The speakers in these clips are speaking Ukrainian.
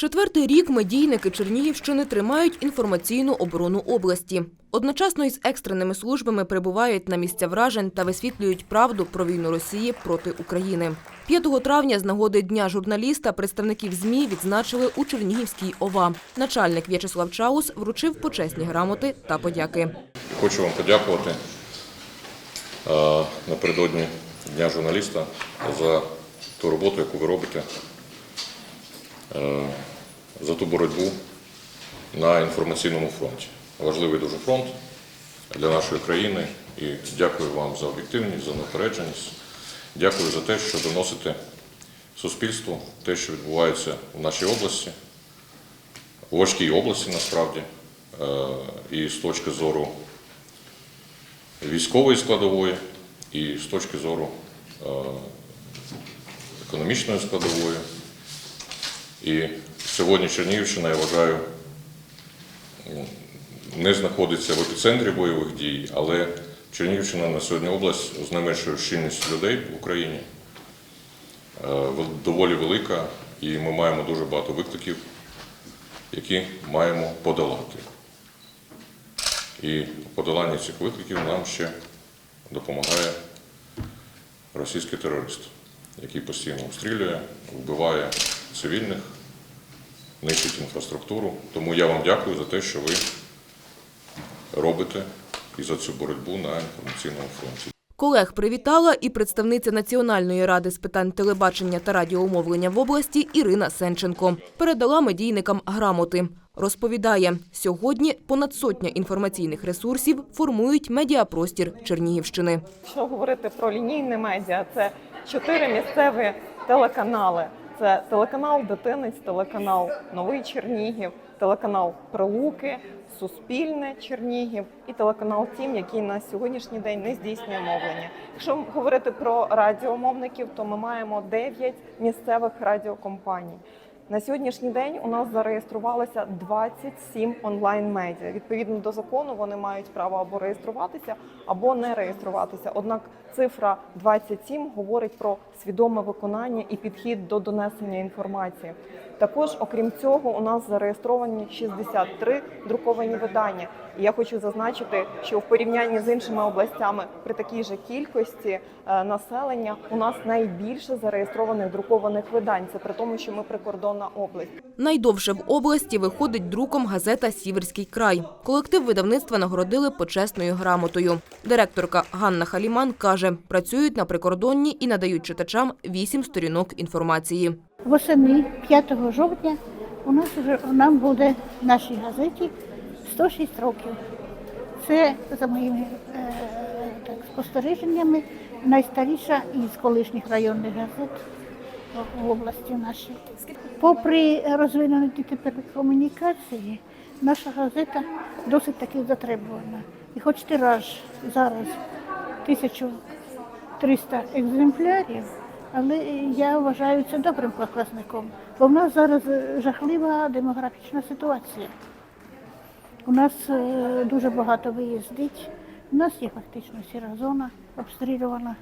Четвертий рік медійники Чернігівщини тримають інформаційну оборону області. Одночасно із екстреними службами прибувають на місця вражень та висвітлюють правду про війну Росії проти України. 5 травня з нагоди Дня журналіста представників ЗМІ відзначили у Чернігівській ОВА. Начальник В'ячеслав Чаус вручив почесні грамоти та подяки. Хочу вам подякувати е, напередодні Дня журналіста за ту роботу, яку ви робите, е, за ту боротьбу на інформаційному фронті. Важливий дуже фронт для нашої країни і дякую вам за об'єктивність, за неупередженість. Дякую за те, що доносите суспільству те, що відбувається в нашій області, у важкій області насправді, е, і з точки зору військової складової і з точки зору е, економічної складової. І сьогодні Чернігівщина, я вважаю, не знаходиться в епіцентрі бойових дій, але Чернігівщина на сьогодні область з найменшою щільністю людей в Україні е, доволі велика, і ми маємо дуже багато викликів, які маємо подолати. І в подоланні цих викликів нам ще допомагає російський терорист, який постійно обстрілює, вбиває цивільних, нищить інфраструктуру. Тому я вам дякую за те, що ви робите і за цю боротьбу на інформаційному фронті. Колег привітала і представниця Національної ради з питань телебачення та радіомовлення в області Ірина Сенченко. Передала медійникам грамоти. Розповідає, сьогодні понад сотня інформаційних ресурсів формують медіапростір Чернігівщини. Якщо говорити про лінійне медіа, це чотири місцеві телеканали. Це телеканал Дитинець, телеканал Новий Чернігів, телеканал Прилуки, Суспільне Чернігів і телеканал Тім, який на сьогоднішній день не здійснює мовлення. Якщо говорити про радіомовників, то ми маємо 9 місцевих радіокомпаній. На сьогоднішній день у нас зареєструвалося 27 онлайн-медіа. Відповідно до закону, вони мають право або реєструватися, або не реєструватися. Однак цифра 27 говорить про свідоме виконання і підхід до донесення інформації. Також, окрім цього, у нас зареєстровані 63 друковані видання. І я хочу зазначити, що в порівнянні з іншими областями при такій же кількості е, населення у нас найбільше зареєстрованих друкованих видань. Це при тому, що ми прикордонна область. Найдовше в області виходить друком газета Сіверський край. Колектив видавництва нагородили почесною грамотою. Директорка Ганна Халіман каже, працюють на прикордонні і надають читачам вісім сторінок інформації. Восени 5 жовтня у нас вже нам буде в нашій газеті 106 років. Це за моїми е, так, спостереженнями найстаріша із колишніх районних газет в області нашій. Попри розвинені тепер комунікації, наша газета досить таки затребувана. І хоч тираж зараз 1300 екземплярів, але я вважаю це добрим показником, бо в нас зараз е, жахлива демографічна ситуація. У нас е, дуже багато виїздить. У нас є фактично сіра зона обстрілювана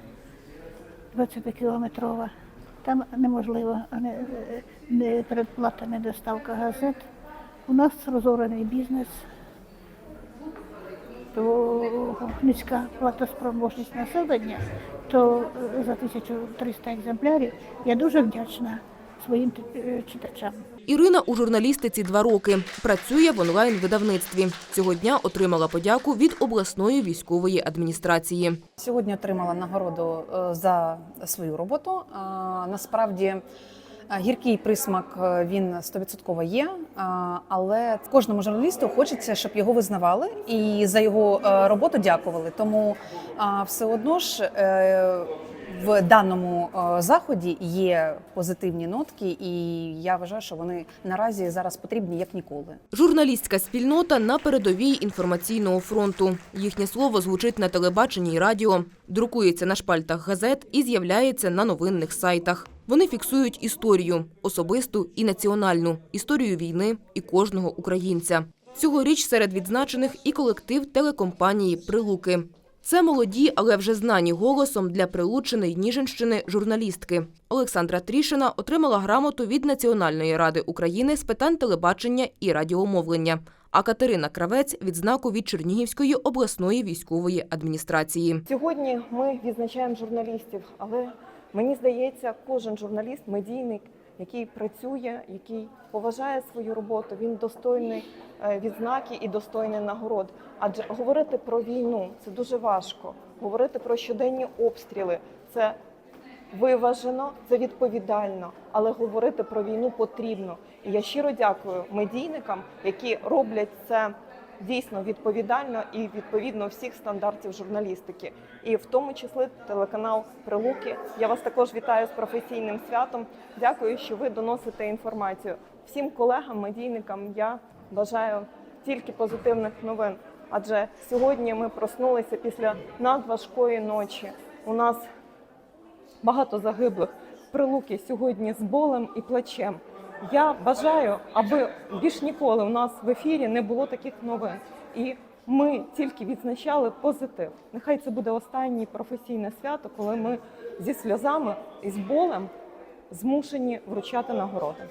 20-кілометрова. Там неможливо не, не передплата, не доставка газет. У нас розорений бізнес, то низька платоспроможність населення, то е, за 1300 екземплярів я дуже вдячна своїм е, читачам. Ірина у журналістиці два роки. Працює в онлайн-видавництві. Цього дня отримала подяку від обласної військової адміністрації. Сьогодні отримала нагороду е, за свою роботу. Е, Насправді гіркий присмак він 100% є, але кожному журналісту хочеться, щоб його визнавали і за його роботу дякували. Тому все одно ж в даному е, заході є позитивні нотки, і я вважаю, що вони наразі зараз потрібні як ніколи. Журналістська спільнота на передовій інформаційного фронту. Їхнє слово звучить на телебаченні і радіо, друкується на шпальтах газет і з'являється на новинних сайтах. Вони фіксують історію особисту і національну, історію війни і кожного українця. Цьогоріч серед відзначених і колектив телекомпанії Прилуки. Це молоді, але вже знані голосом для Прилуччини й Ніжинщини журналістки. Олександра Трішина отримала грамоту від Національної ради України з питань телебачення і радіомовлення. А Катерина Кравець – відзнаку від Чернігівської обласної військової адміністрації. Сьогодні ми відзначаємо журналістів, але мені здається, кожен журналіст, медійник, який працює, який поважає свою роботу, він достойний е, відзнаки і достойний нагород. Адже говорити про війну це дуже важко. Говорити про щоденні обстріли це виважено, це відповідально, але говорити про війну потрібно. І я щиро дякую медійникам, які роблять це дійсно відповідально і відповідно всіх стандартів журналістики. І в тому числі телеканал Прилуки. Я вас також вітаю з професійним святом. Дякую, що ви доносите інформацію. Всім колегам, медійникам я бажаю тільки позитивних новин. Адже сьогодні ми проснулися після надважкої ночі. У нас багато загиблих. Прилуки сьогодні з болем і плачем. Я бажаю, аби більш ніколи у нас в ефірі не було таких новин. І ми тільки відзначали позитив. Нехай це буде останнє професійне свято, коли ми зі сльозами і з болем змушені вручати нагороди.